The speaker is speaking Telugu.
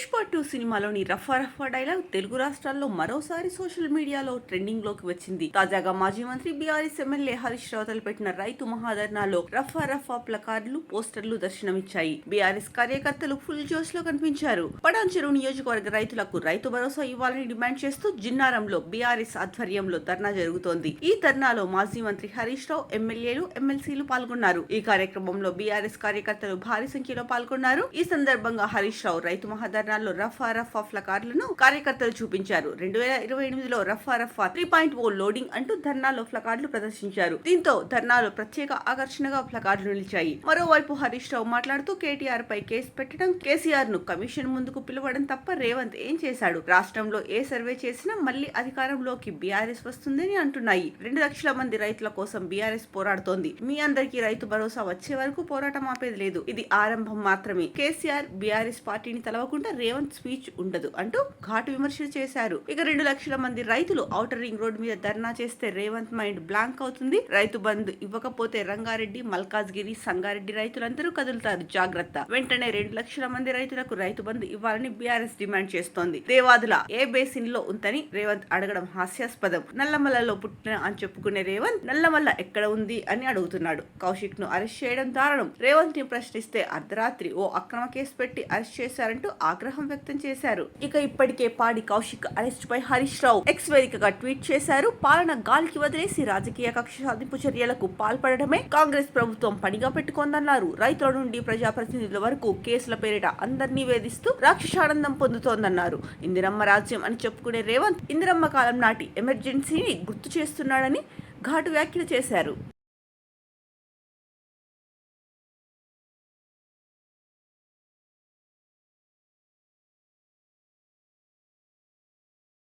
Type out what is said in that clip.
పుష్ప టూ సినిమాలోని రఫా రఫా డైలాగ్ తెలుగు రాష్ట్రాల్లో మరోసారి సోషల్ మీడియాలో ట్రెండింగ్లోకి వచ్చింది. తాజాగా మాజీ మంత్రి బీఆర్ఎస్ ఎమ్మెల్యే హరీష్ రావు పెట్టిన రైతు మహాధర్నాలో రఫా రఫా ప్లకార్డులు పోస్టర్లు దర్శనమిచ్చాయి. బీఆర్ఎస్ కార్యకర్తలు ఫుల్ జోష్లో కనిపించారు. పడాంచెరు నియోజకవర్గ రైతులకు రైతు భరోసా ఇవ్వాలని డిమాండ్ చేస్తూ జిన్నారంలో బీఆర్ఎస్ ఆధ్వర్యంలో ధర్నా జరుగుతోంది. ఈ ధర్నాలో మాజీ మంత్రి హరీష్ రావు ఎమ్మెల్యేలు ఎమ్మెల్సీలు పాల్గొన్నారు. ఈ కార్యక్రమంలో బీఆర్ఎస్ కార్యకర్తలు భారీ సంఖ్యలో పాల్గొన్నారు. ఈ సందర్భంగా హరీష్ రావు రైతు మహాధర్నాల్లో రఫా రఫా ఫ్లకార్డులను కార్యకర్తలు చూపించారు. రెండు వేల ఇరవై ఎనిమిదిలో రఫా రఫా త్రీ పాయింట్ ఓ లోడింగ్ అంటూ ధర్నాలో ఫ్లకార్డులు ప్రదర్శించారు. దీంతో ధర్నాలో ప్రత్యేక ఆకర్షణగా ఫ్లకార్డులు నిలిచాయి. మరోవైపు హరీష్ రావు మాట్లాడుతూ కేటీఆర్ పై కేసు పెట్టడం కేసీఆర్ను కమిషన్ ముందుకు పిలవడం తప్ప రేవంత్ ఏం చేశాడు? రాష్ట్రంలో ఏ సర్వే చేసినా మళ్ళీ అధికారంలోకి బీఆర్ఎస్ వస్తుందని అంటున్నాయి. రెండు లక్షల మంది రైతుల కోసం బీఆర్ఎస్ పోరాడుతోంది. మీ అందరికీ రైతు భరోసా వచ్చే వరకు పోరాటం ఆపేది లేదు. ఇది ఆరంభం మాత్రమే. కేసీఆర్ బీఆర్ఎస్ పార్టీని తలవకుండా రేవంత్ స్పీచ్ ఉండదు అంటూ ఘాటు విమర్శలు చేశారు. ఇక రెండు లక్షల మంది రైతులు ఔటర్ రింగ్ రోడ్ మీద ధర్నా చేస్తే రేవంత్ మైండ్ బ్లాంక్ అవుతుంది. రైతు బంధు ఇవ్వకపోతే రంగారెడ్డి మల్కాజ్గిరి సంగారెడ్డి రైతులందరూ కదులుతారు. జాగ్రత్త. వెంటనే రెండు లక్షల మంది రైతులకు రైతు బంధు ఇవ్వాలని బీఆర్ఎస్ డిమాండ్ చేస్తోంది. దేవాదుల ఏ బేసిన్లో ఉందని రేవంత్ అడగడం హాస్యాస్పదం. నల్లమల్లలో పుట్టిన అని చెప్పుకునే రేవంత్ నల్లమల్ల ఎక్కడ ఉంది అని అడుగుతున్నాడు. కౌశిక్ను అరెస్ట్ చేయడం దారుణం. రేవంత్ని ప్రశ్నిస్తే అర్ధరాత్రి ఓ అక్రమ కేసు పెట్టి అరెస్ట్ చేశారంటూ ఆగ్రహం వ్యక్తం చేశారు. ఇక ఇప్పటికే పాడి కౌశిక్ అరెస్ట్ పై హరీష్ రావు ఎక్స్ వేదికగా ట్వీట్ చేశారు. పాలన గాలికి వదిలేసి రాజకీయ కక్ష సాధింపు చర్యలకు పాల్పడడమే కాంగ్రెస్ ప్రభుత్వం పనిగా పెట్టుకుందన్నారు. రైతుల నుండి ప్రజాప్రతినిధుల వరకు కేసుల పేరిట అందరినీ వేధిస్తూ రాక్షసానందం పొందుతోందన్నారు. ఇందిరమ్మ రాజ్యం అని చెప్పుకునే రేవంత్ ఇందిరమ్మ కాలం నాటి ఎమర్జెన్సీని గుర్తు చేస్తున్నాడని ఘాటు వ్యాఖ్యలు చేశారు.